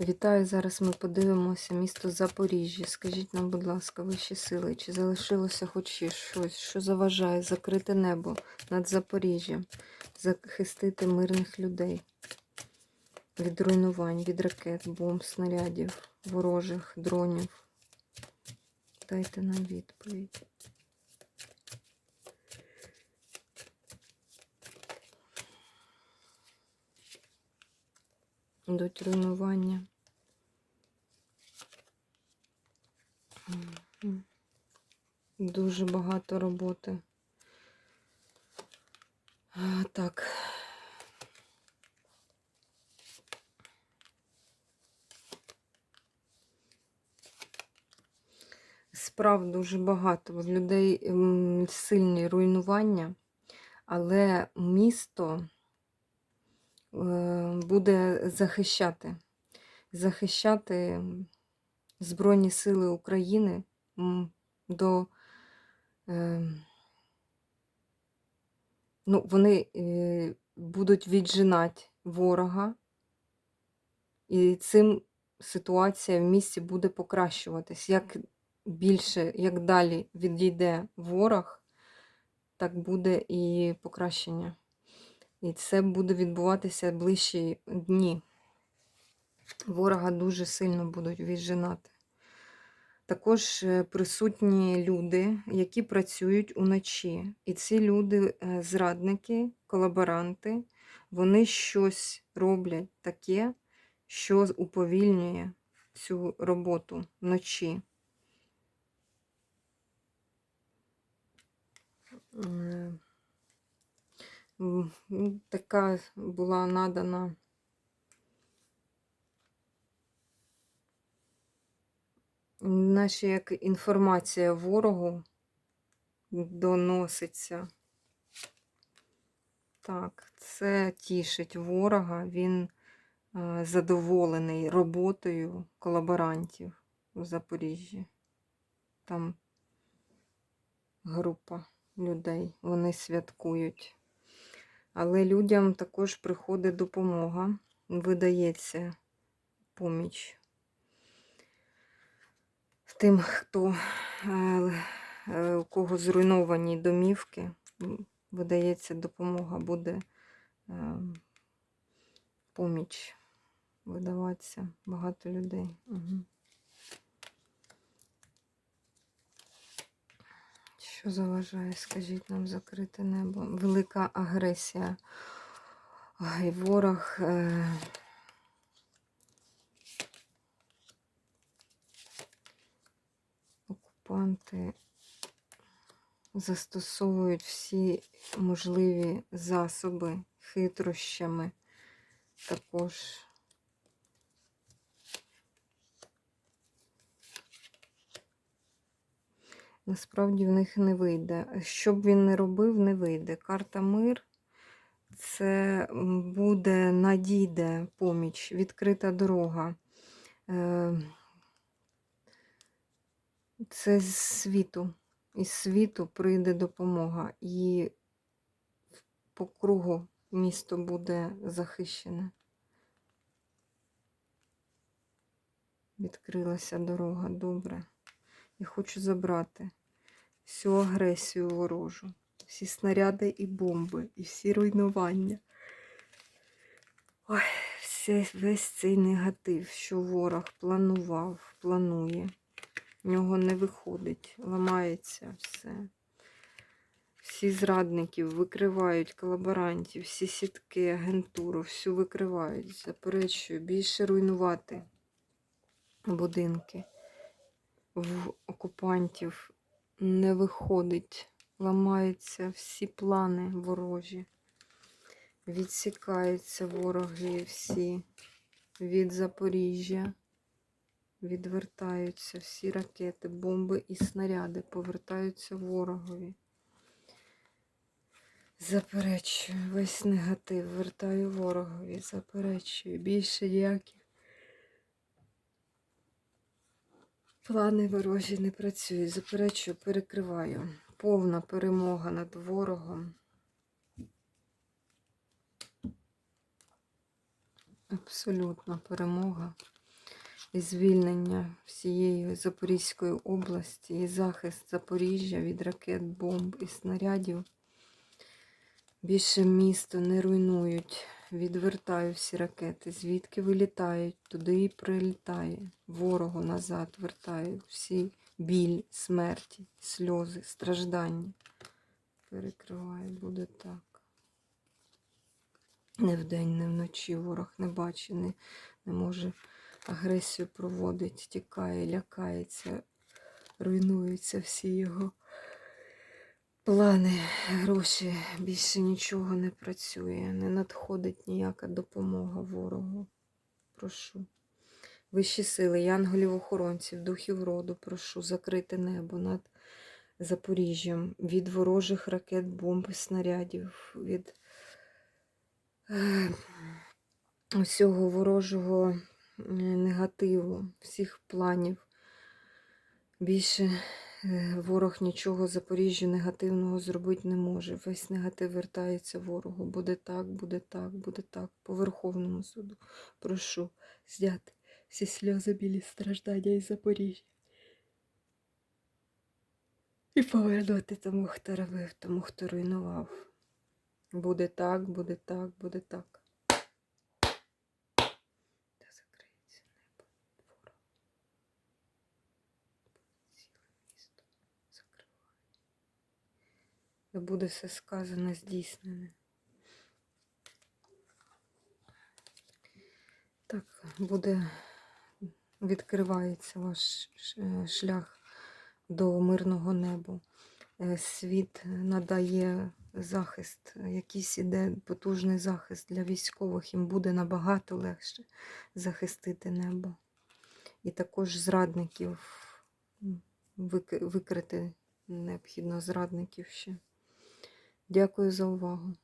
Вітаю! Зараз ми подивимося місто Запоріжжя. Скажіть нам, будь ласка, вищі сили, чи залишилося хоч щось, що заважає закрити небо над Запоріжжям, захистити мирних людей від руйнувань, від ракет, бомб, снарядів, ворожих, дронів. Дайте нам відповідь. Йдуть руйнування. Дуже багато роботи. Так. Справ дуже багато. В людей сильні руйнування, але місто буде захищати. Захищати Збройні Сили України до е, ну, вони е, будуть віджинати ворога, і цим ситуація в місті буде покращуватись. Як більше, як далі відійде ворог, так буде і покращення. І це буде відбуватися ближчі дні. Ворога дуже сильно будуть віджинати. Також е, присутні люди, які працюють уночі. І ці люди, е, зрадники, колаборанти, вони щось роблять таке, що уповільнює цю роботу вночі. Ну, Така була надана. Наче як інформація ворогу доноситься. Так, це тішить ворога, він е, задоволений роботою колаборантів у Запоріжжі. Там група людей, вони святкують. Але людям також приходить допомога, видається поміч тим, хто е, е, у кого зруйновані домівки, видається, допомога буде е, поміч видаватися багато людей. Угу. Що заважає, скажіть нам закрите небо? Велика агресія. Ай, ворог. Е... Окупанти застосовують всі можливі засоби хитрощами також. Насправді в них не вийде. Що б він не робив, не вийде. Карта мир це буде надійде поміч, відкрита дорога. Е, Це з світу. Із світу прийде допомога. І по кругу місто буде захищене. Відкрилася дорога, добре. Я хочу забрати всю агресію ворожу, всі снаряди і бомби, і всі руйнування. Ой, все, весь цей негатив, що ворог планував, планує. В нього не виходить, ламається все. Всі зрадників викривають колаборантів, всі сітки, агентуру, всю викривають. Заперечую, більше руйнувати будинки в окупантів не виходить. Ламаються всі плани ворожі. Відсікаються вороги всі від Запоріжжя. Відвертаються всі ракети, бомби і снаряди повертаються ворогові. Заперечую весь негатив, вертаю ворогові, заперечую більше ніяких Плани ворожі не працюють. Заперечую, перекриваю. Повна перемога над ворогом. Абсолютна перемога. і звільнення всієї Запорізької області, і захист Запоріжжя від ракет, бомб і снарядів. Більше місто не руйнують. Відвертаю всі ракети, звідки вилітають, туди і прилітає. Ворогу назад вертаю всі біль, смерті, сльози, страждання. Перекриваю, буде так. Не вдень, не вночі ворог не бачить, не, не може агресію проводить, тікає, лякається, руйнуються всі його плани, гроші. Більше нічого не працює, не надходить ніяка допомога ворогу. Прошу. Вищі сили, янголів-охоронців, духів роду, прошу закрити небо над Запоріжжям від ворожих ракет, бомб снарядів, від е, усього ворожого е, негативу, всіх планів. Більше ворог нічого Запоріжжю негативного зробити не може. Весь негатив вертається ворогу. Буде так, буде так, буде так. По Верховному суду. Прошу зняти всі сльози білі страждання із Запоріжжя. І повернути тому, хто робив, тому, хто руйнував. Буде так, буде так, буде так. Та закриється небо ворог. Ціле місто закриває. І буде все сказано, здійснене. Так, буде, відкривається ваш шлях до мирного неба. Е, Світ надає захист, якийсь іде потужний захист для військових. Їм буде набагато легше захистити небо. І також зрадників викрити необхідно зрадників ще. Дякую за увагу.